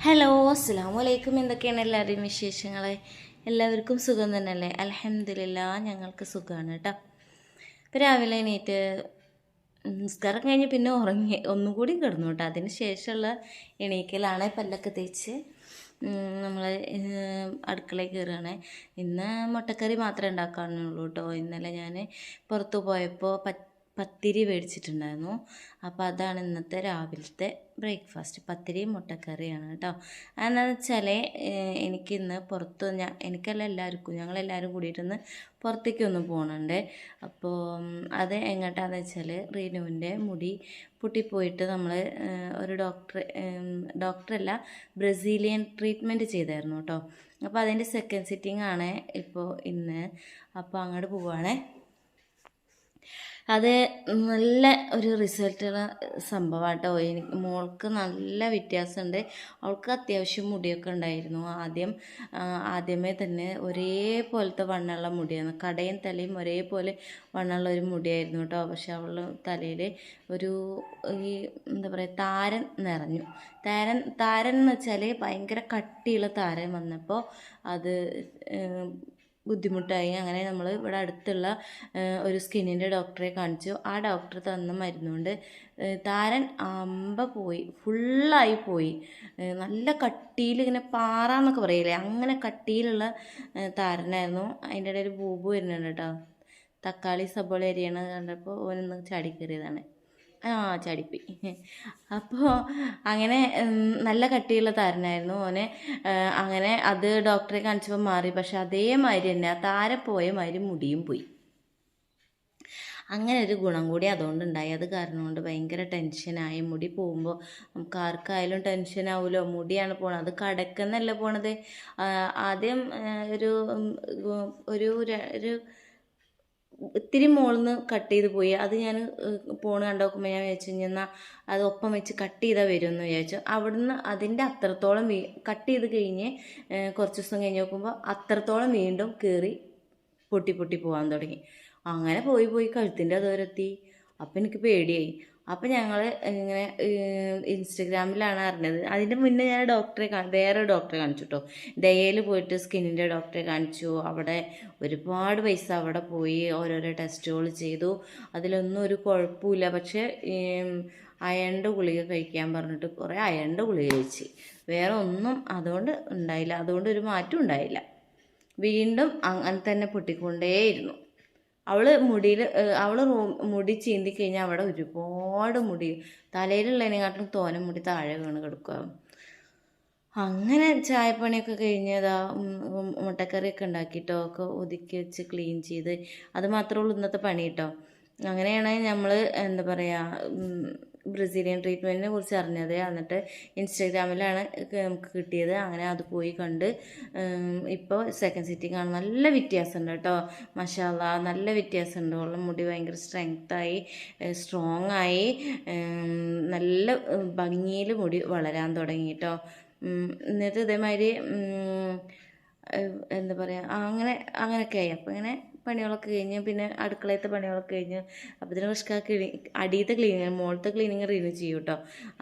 Hello അസ്സാം വലൈക്കും എന്തൊക്കെയാണ് എല്ലാവരുടെയും വിശേഷങ്ങൾ എല്ലാവർക്കും സുഖം തന്നെയല്ലേ? അലഹമില്ല ഞങ്ങൾക്ക് സുഖമാണ് കേട്ടോ ഇപ്പോൾ രാവിലെ എണീറ്റ് നിസ്കാരം കഴിഞ്ഞ് പിന്നെ ഉറങ്ങി ഒന്നുകൂടി കിടന്നു കേട്ടോ അതിന് ശേഷമുള്ള എണീക്കലാണ് പല്ലൊക്കെ തേച്ച് നമ്മൾ അടുക്കളയിൽ കയറുകയാണ്. ഇന്ന് മുട്ടക്കറി മാത്രമേ ഉണ്ടാക്കാനുള്ളൂ കേട്ടോ ഇന്നലെ ഞാൻ പുറത്തു പോയപ്പോൾ പ പത്തിരി മേടിച്ചിട്ടുണ്ടായിരുന്നു. അപ്പോൾ അതാണ് ഇന്നത്തെ രാവിലത്തെ ബ്രേക്ക്ഫാസ്റ്റ് പത്തിരിയും മുട്ടക്കറിയാണ് കേട്ടോ. അതെന്താണെന്ന് വെച്ചാൽ എനിക്കിന്ന് പുറത്ത് ഞാൻ എനിക്കല്ല എല്ലാവർക്കും ഞങ്ങളെല്ലാവരും കൂടിയിട്ടൊന്ന് പുറത്തേക്കൊന്ന് പോകണുണ്ട് അപ്പോൾ അത് എങ്ങോട്ടാന്ന് വെച്ചാൽ റീനുവിന്റെ മുടി പൊട്ടിപ്പോയിട്ട് നമ്മൾ ഒരു ഡോക്ടർ ഡോക്ടറല്ല ബ്രസീലിയൻ ട്രീറ്റ്മെന്റ് ചെയ്തായിരുന്നു കേട്ടോ. അപ്പോൾ അതിന്റെ സെക്കൻഡ് സിറ്റിംഗ് ആണ് ഇപ്പോൾ ഇന്ന്. അപ്പോൾ അങ്ങോട്ട് പോവുകയാണേ അത് നല്ല ഒരു റിസൾട്ടുള്ള സംഭവമാണ് കേട്ടോ എനിക്ക് മോൾക്ക് നല്ല വ്യത്യാസമുണ്ട് അവൾക്ക് അത്യാവശ്യം മുടിയൊക്കെ ഉണ്ടായിരുന്നു. ആദ്യം ആദ്യമേ തന്നെ ഒരേപോലത്തെ വണ്ണമുള്ള മുടിയാണ് കടയും തലയും ഒരേപോലെ വണ്ണമുള്ള ഒരു മുടിയായിരുന്നു കേട്ടോ. പക്ഷെ അവളുടെ തലയിൽ ഒരു ഈ എന്താ പറയുക താരൻ നിറഞ്ഞു. താരൻ താരൻ എന്ന് വെച്ചാൽ ഭയങ്കര കട്ടിയുള്ള താരൻ വന്നപ്പോൾ അത് ബുദ്ധിമുട്ടായി. അങ്ങനെ നമ്മൾ ഇവിടെ അടുത്തുള്ള ഒരു സ്കിന്നിന്റെ ഡോക്ടറെ കാണിച്ചു. ആ ഡോക്ടർ തന്ന മരുന്നുകൊണ്ട് താരൻ അമ്പ പോയി. ഫുള്ളായി പോയി. നല്ല കട്ടിയിൽ ഇങ്ങനെ പാറ എന്നൊക്കെ പറയില്ലേ? അങ്ങനെ കട്ടിയിലുള്ള താരനായിരുന്നു. അതിന്റെ ഇടയിൽ ബൂബു വരുന്നുണ്ട് കേട്ടോ. തക്കാളി സബോള അരിയാണ് കണ്ടപ്പോൾ ഓനൊന്ന് ചാടി കയറിയതാണ്. ആ ചാടിപ്പോയി. അപ്പോൾ അങ്ങനെ നല്ല കട്ടിയുള്ള താരനായിരുന്നു ഓനെ അങ്ങനെ അത് ഡോക്ടറെ കാണിച്ചപ്പോൾ മാറി. പക്ഷെ അതേമാതിരി തന്നെ ആ താര പോയ മാതിരി മുടിയും പോയി. അങ്ങനെ ഒരു ഗുണം കൂടി അതുകൊണ്ട് ഉണ്ടായി അത് കാരണം കൊണ്ട് ഭയങ്കര ടെൻഷനായി മുടി പോകുമ്പോൾ നമുക്ക് ആർക്കായാലും ടെൻഷനാവുമല്ലോ മുടിയാണ് പോണത്. അത് കടക്കെന്നല്ല പോണത്? ആദ്യം ഒരു ഒരു ഒരു ഇത്തിരി മുകളിൽ കട്ട് ചെയ്ത് പോയി. അത് ഞാൻ പോണ് നോക്കുമ്പോൾ ഞാൻ വിചാരിച്ചു എന്നാൽ അത് ഒപ്പം വെച്ച് കട്ട് ചെയ്താൽ വരുമെന്ന് വിചാരിച്ചു. അവിടുന്ന് അതിന്റെ അത്രത്തോളം വീ കട്ട് ചെയ്ത് കഴിഞ്ഞ് കുറച്ച് ദിവസം കഴിഞ്ഞ് നോക്കുമ്പോൾ അത്രത്തോളം വീണ്ടും കയറി പൊട്ടി പൊട്ടി പോകാൻ തുടങ്ങി. അങ്ങനെ പോയി പോയി കഴുത്തിന്റെ അതോരെത്തി. അപ്പം എനിക്ക് പേടിയായി. അപ്പം ഞങ്ങൾ ഇങ്ങനെ ഇൻസ്റ്റഗ്രാമിലാണ് അറിഞ്ഞത്. അതിന്റെ മുന്നേ ഞാൻ ഡോക്ടറെ വേറെ ഡോക്ടറെ കാണിച്ചു കേട്ടോ ദയയിൽ പോയിട്ട് സ്കിന്നിന്റെ ഡോക്ടറെ കാണിച്ചു. അവിടെ ഒരുപാട് പൈസ അവിടെ പോയി ഓരോരോ ടെസ്റ്റുകൾ ചെയ്തു. അതിലൊന്നും ഒരു കുഴപ്പമില്ല. പക്ഷേ അയണിന്റെ ഗുളിക കഴിക്കാൻ പറഞ്ഞിട്ട് കുറേ അയണിന്റെ ഗുളിക കഴിച്ച്. വേറെ ഒന്നും അതുകൊണ്ട് ഉണ്ടായില്ല. അതുകൊണ്ട് ഒരു മാറ്റം ഉണ്ടായില്ല. വീണ്ടും അങ്ങനെ തന്നെ പൊട്ടിക്കൊണ്ടേയിരുന്നു. അവൾ മുടിയിൽ അവൾ മുടി ചീന്തി കഴിഞ്ഞാൽ അവിടെ ഒരുപാട് മുടി തലയിലുള്ളതിനെക്കാട്ടും തോന മുടി താഴെ വീണ് കിടക്കുക അങ്ങനെ ചായപ്പണിയൊക്കെ കഴിഞ്ഞതാ മുട്ടക്കറിയൊക്കെ ഉണ്ടാക്കിയിട്ടോ ഒക്കെ ഒതുക്കി വെച്ച് ക്ലീൻ ചെയ്ത്. അത് മാത്രമേ ഉള്ളൂ ഇന്നത്തെ പണി കേട്ടോ. അങ്ങനെയാണ് നമ്മൾ എന്താ പറയുക ബ്രസീലിയൻ ട്രീറ്റ്മെന്റിനെ കുറിച്ച് അറിഞ്ഞത് എന്നിട്ട് ഇൻസ്റ്റാഗ്രാമിലാണ് നമുക്ക് കിട്ടിയത്. അങ്ങനെ അത് പോയി കണ്ട് ഇപ്പോൾ സെക്കൻഡ് സിറ്റി ആണ്. നല്ല വ്യത്യാസമുണ്ട് കേട്ടോ. മഷാല നല്ല വ്യത്യാസമുണ്ട്. ഉള്ള മുടി ഭയങ്കര സ്ട്രെങ്ത്തായി സ്ട്രോങ് ആയി നല്ല ഭംഗിയിൽ മുടി വളരാൻ തുടങ്ങി കേട്ടോ. എന്നിട്ട് ഇതേമാതിരി എന്താ പറയുക അങ്ങനെ അങ്ങനെയൊക്കെ ആയി. അപ്പോൾ ഇങ്ങനെ പണികളൊക്കെ കഴിഞ്ഞ് പിന്നെ അടുക്കളയത്തെ പണികളൊക്കെ കഴിഞ്ഞ് അപ്പോൾ ഇതിന് റിഷ്ക ക്ലീ അടിയത്തെ ക്ലീനിങ് മുകളത്തെ ക്ലീനിങ് റിന്യൂ ചെയ്യും കേട്ടോ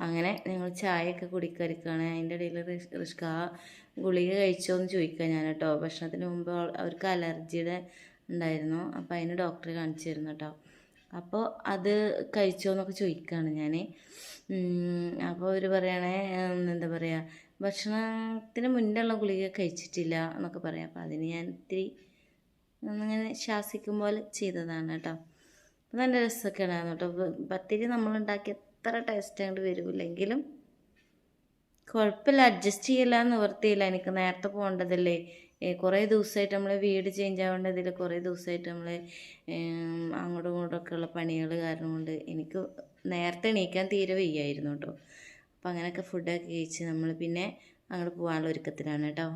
അങ്ങനെ ഞങ്ങൾ ചായയൊക്കെ കുടിക്കരിക്കുകയാണ് അതിന്റെ ഇടയിൽ റിഷ്ക ഗുളിക കഴിച്ചോ എന്ന് ചോദിക്കുക ഞാൻ കേട്ടോ ഭക്ഷണത്തിന് മുമ്പ് അവർക്ക് അലർജിയുടെ ഉണ്ടായിരുന്നു. അപ്പോൾ അതിന് ഡോക്ടറെ കാണിച്ചിരുന്നു കേട്ടോ അപ്പോൾ അത് കഴിച്ചോ എന്നൊക്കെ ചോദിക്കുകയാണ് ഞാൻ അപ്പോൾ അവർ പറയണേ എന്താ പറയുക ഭക്ഷണത്തിന് മുന്നേ ഉള്ള ഗുളിക കഴിച്ചിട്ടില്ല എന്നൊക്കെ പറയാം. അപ്പോൾ അതിന് ഞാൻ ഇത്തിരി ഒന്നിങ്ങനെ ശാസിക്കും പോലെ ചെയ്തതാണ് കേട്ടോ. നല്ല രസമൊക്കെ ഉണ്ടായിരുന്നു കേട്ടോ പത്തിരി നമ്മളുണ്ടാക്കി എത്ര ടേസ്റ്റ് അങ്ങോട്ട് വരുമില്ലെങ്കിലും കുഴപ്പമില്ല. അഡ്ജസ്റ്റ് ചെയ്യില്ല നിവർത്തിയില്ല. എനിക്ക് നേരത്തെ പോകേണ്ടതല്ലേ. കുറേ ദിവസമായിട്ട് നമ്മൾ വീട് ചേഞ്ച് ആവേണ്ടതിൽ കുറേ ദിവസമായിട്ട് നമ്മൾ അങ്ങോട്ടും ഇങ്ങോട്ടൊക്കെ ഉള്ള പണികൾ കാരണം കൊണ്ട് എനിക്ക് നേരത്തെ എണീക്കാൻ തീരെ വയ്യായിരുന്നു കേട്ടോ. അപ്പോൾ അങ്ങനെയൊക്കെ ഫുഡൊക്കെ കഴിച്ച് നമ്മൾ പിന്നെ അങ്ങോട്ട് പോകാനുള്ള ഒരുക്കത്തിലാണ് കേട്ടോ.